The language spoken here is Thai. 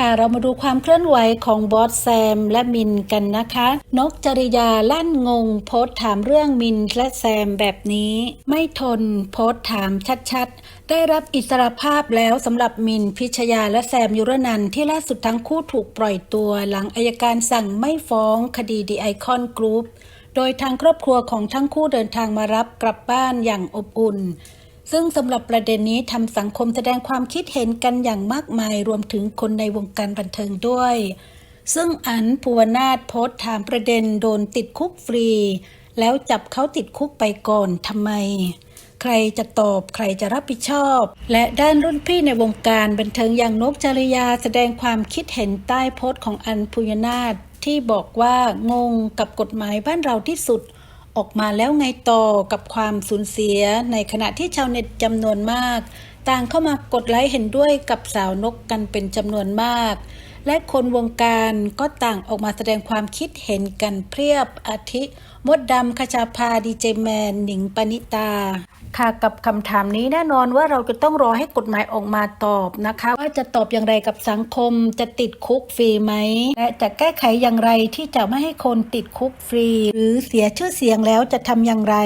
ค่ะ เรามาดูความเคลื่อนไหวของบอสแซมและมินกันนะคะ นกจริยาลั่นงง โพสถามเรื่องมินและแซมแบบนี้ ไม่ทนโพสถามชัดๆ ได้รับอิสรภาพแล้วสำหรับมินพิชยาและแซมยุรนันที่ล่าสุดทั้งคู่ถูกปล่อยตัวหลังอายการสั่งไม่ฟ้องคดีดีไอคอนกรุ๊ปโดยทางครอบครัวของทั้งคู่เดินทางมารับกลับบ้านอย่างอบอุ่น ซึ่งสำหรับประเด็นนี้ทำสังคมแสดงความคิดเห็นกันอย่างมากมายรวมถึงคนในวงการบันเทิงด้วย ซึ่งอันภูวนาถโพสต์ถามประเด็นโดนติดคุกฟรี แล้วจับเขาติดคุกไปก่อนทำไม ใครจะตอบใครจะรับผิดชอบ และด้านรุ่นพี่ในวงการบันเทิงอย่างนกจริยาแสดงความคิดเห็นใต้โพสต์ของอันภูวนาถที่บอกว่างงกับกฎหมายบ้านเราที่สุด ออกมาแล้วไงต่อกับความสูญเสียในขณะที่ชาวเน็ตจำนวนมาก ต่างเข้ามากดไลค์เห็นด้วยกับสาวนกกันเป็นจำนวนมาก และคนวงการก็ต่างออกมาแสดงความคิดเห็นกันเพียบอาทิ มดดำคชาพาดีเจแมนหนิงปณิตา ค่ะกับคำถามนี้แน่นอนว่าเราจะต้องรอให้กฎหมายออกมาตอบนะคะ ว่าจะตอบอย่างไรกับสังคมจะติดคุกฟรีไหมและจะแก้ไขอย่างไรที่จะไม่ให้คนติดคุกฟรี หรือเสียชื่อเสียงแล้วจะทำอย่างไร